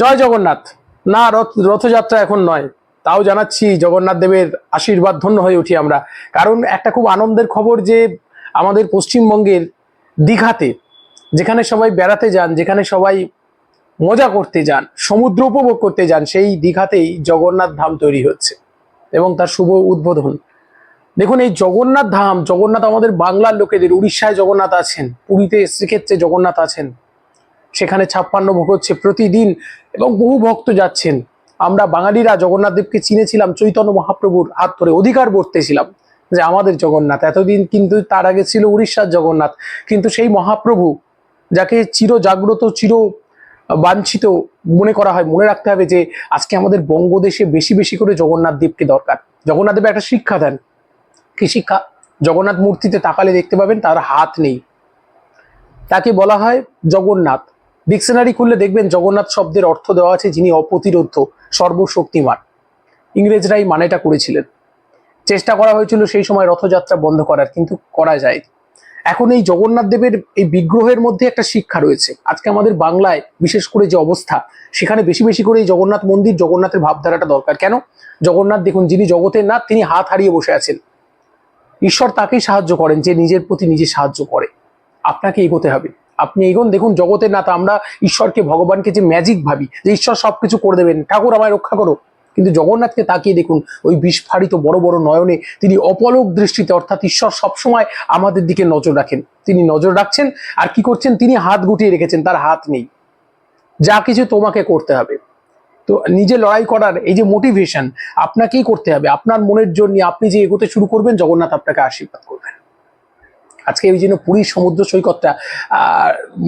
জয় জগন্নাথ। না, রথ, রথযাত্রা এখন নয়। তাও জানাচ্ছি জগন্নাথ দেবের আশীর্বাদ ধন্য হয়ে উঠি আমরা। কারণ একটা খুব আনন্দের খবর যে আমাদের পশ্চিমবঙ্গের দীঘাতে, যেখানে সবাই বেড়াতে যান, যেখানে সবাই মজা করতে যান, সমুদ্র উপভোগ করতে যান, সেই দীঘাতেই জগন্নাথ ধাম তৈরি হচ্ছে এবং তার শুভ উদ্বোধন। দেখুন, এই জগন্নাথ ধাম, জগন্নাথ আমাদের বাংলার লোকেদের, উড়িষ্যায় জগন্নাথ আছেন, পুরীতে শ্রীক্ষেত্রে জগন্নাথ আছেন সেখানে ছাপ্পান্ন ভোগ হচ্ছে প্রতিদিন এবং বহু ভক্ত যাচ্ছেন। আমরা বাঙালিরা জগন্নাথ দেবকে চিনেছিলাম, চৈতন্য মহাপ্রভুর হাত ধরে অধিকার বর্তেছিলাম যে আমাদের জগন্নাথ। এতদিন কিন্তু তার আগে ছিল উড়িষ্যার জগন্নাথ। কিন্তু সেই মহাপ্রভু, যাকে চির জাগ্রত, চির বাঞ্ছিত মনে করা হয়, মনে রাখতে হবে যে আজকে আমাদের বঙ্গদেশে বেশি বেশি করে জগন্নাথ দেবকে দরকার। জগন্নাথ দেব একটা শিক্ষা দেন। কি শিক্ষা? জগন্নাথ মূর্তিতে তাকালে দেখতে পাবেন তার হাত নেই। তাকে বলা হয় জগন্নাথ। ডিকশনারি খুললে দেখবেন জগন্নাথ শব্দের অর্থ দেওয়া আছে যিনি অপ্রতিরোধ্য, সর্বশক্তিমান। ইংরেজরাই মানেটা করেছিলেন। চেষ্টা করা হয়েছিল সেই সময় রথযাত্রা বন্ধ করার, কিন্তু করা যায় এখন এই জগন্নাথ দেবের এই বিগ্রহের মধ্যে একটা শিক্ষা রয়েছে। আজকে আমাদের বাংলায় বিশেষ করে যে অবস্থা, সেখানে বেশি বেশি করে এই জগন্নাথ মন্দির জগন্নাথের ভাবধারাটা দরকার। কেন? জগন্নাথ দেখুন, যিনি জগতের নাথ, তিনি হাত হারিয়ে বসে আছেন। ঈশ্বর তাকেই সাহায্য করেন যে নিজের প্রতি নিজে সাহায্য করে। আপনাকে এগোতে হবে। আপনি এগোন, দেখুন জগতের নাথ, আমরা ঈশ্বরকে, ভগবানকে যে ম্যাজিক ভাবি, যে ঈশ্বর সবকিছু করে দেবেন, ঠাকুর আমায় রক্ষা করো। কিন্তু জগন্নাথকে তাকিয়ে দেখুন, ওই বিস্ফারিত বড় বড় নয়নে তিনি অপলক দৃষ্টিতে, অর্থাৎ ঈশ্বর সবসময় আমাদের দিকে নজর রাখেন। তিনি নজর রাখছেন, আর কি করছেন? তিনি হাত গুটিয়ে রেখেছেন, তার হাত নেই। যা কিছু তোমাকে করতে হবে। তো নিজে লড়াই করার এই যে মোটিভেশন আপনাকেই করতে হবে। আপনার মনের জন্য আপনি যে এগোতে শুরু করবেন, জগন্নাথ আপনাকে আশীর্বাদ করবেন। আজকে এই জন্য পুরীর সমুদ্র সৈকতটা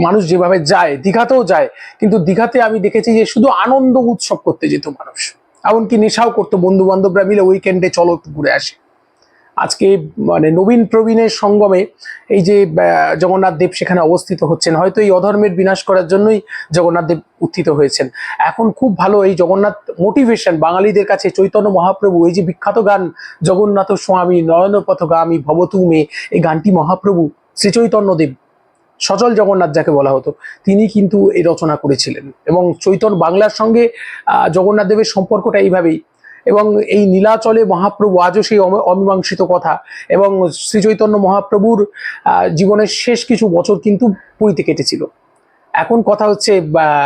মানুষ যেভাবে যায়, দীঘাতেও যায়, কিন্তু দীঘাতে আমি দেখেছি যে শুধু আনন্দ উৎসব করতে যেত মানুষ। এমনকি নেশাও করতো বন্ধু বান্ধবরা মিলে উইকেন্ডে চলো ঘুরে আসে। আজকে মানে নবীন প্রবীণের সঙ্গমে এই যে জগন্নাথ দেব সেখানে অবস্থিত হচ্ছেন। হয়তো এই অধর্মের বিনাশ করার জন্যই জগন্নাথ দেব উত্থিত হয়েছেন। এখন খুব ভালো এই জগন্নাথ মোটিভেশন বাঙালিদের কাছে চৈতন্য মহাপ্রভু, এই যে বিখ্যাত গান, জগন্নাথ স্বামী নয়নপথগামী ভবতুমে, এই গানটি মহাপ্রভু শ্রী চৈতন্য দেব, সচল জগন্নাথ যাকে বলা হতো, তিনি কিন্তু এই রচনা করেছিলেন। এবং চৈতন্য বাংলার সঙ্গে জগন্নাথ দেবের সম্পর্কটা এইভাবেই। এবং এই নীলাচলে মহাপ্রভু, আজও সেই অম- অমীমাংসিত কথা এবং শ্রীচৈতন্য মহাপ্রভুর জীবনের শেষ কিছু বছর কিন্তু পুরীতে কেটেছিল। এখন কথা হচ্ছে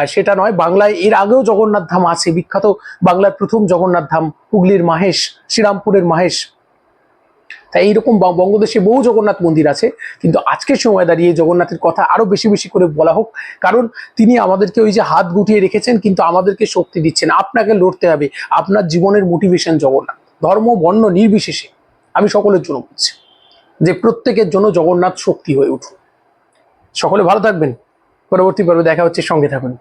সেটা নয়, বাংলায় এর আগেও জগন্নাথ ধাম আছে। বিখ্যাত বাংলার প্রথম জগন্নাথ ধাম হুগলির মাহেশ, শ্রীরামপুরের মাহেশ। তাই এইরকম বঙ্গদেশে বহু জগন্নাথ মন্দির আছে, কিন্তু আজকের সময় দাঁড়িয়ে জগন্নাথের কথা আরও বেশি বেশি করে বলা হোক, কারণ তিনি আমাদেরকে ওই যে হাত গুটিয়ে রেখেছেন, কিন্তু আমাদেরকে শক্তি দিচ্ছেন, আপনাকে লড়তে হবে, আপনার জীবনের মোটিভেশন জগন্নাথ, ধর্ম, বর্ণ নির্বিশেষে, আমি সকলের জন্য বলছি, যে প্রত্যেকের জন্য জগন্নাথ শক্তি হয়ে উঠুন। সকলে ভালো থাকবেন, পরবর্তী পর্বে দেখা হচ্ছে, সঙ্গে থাকুন।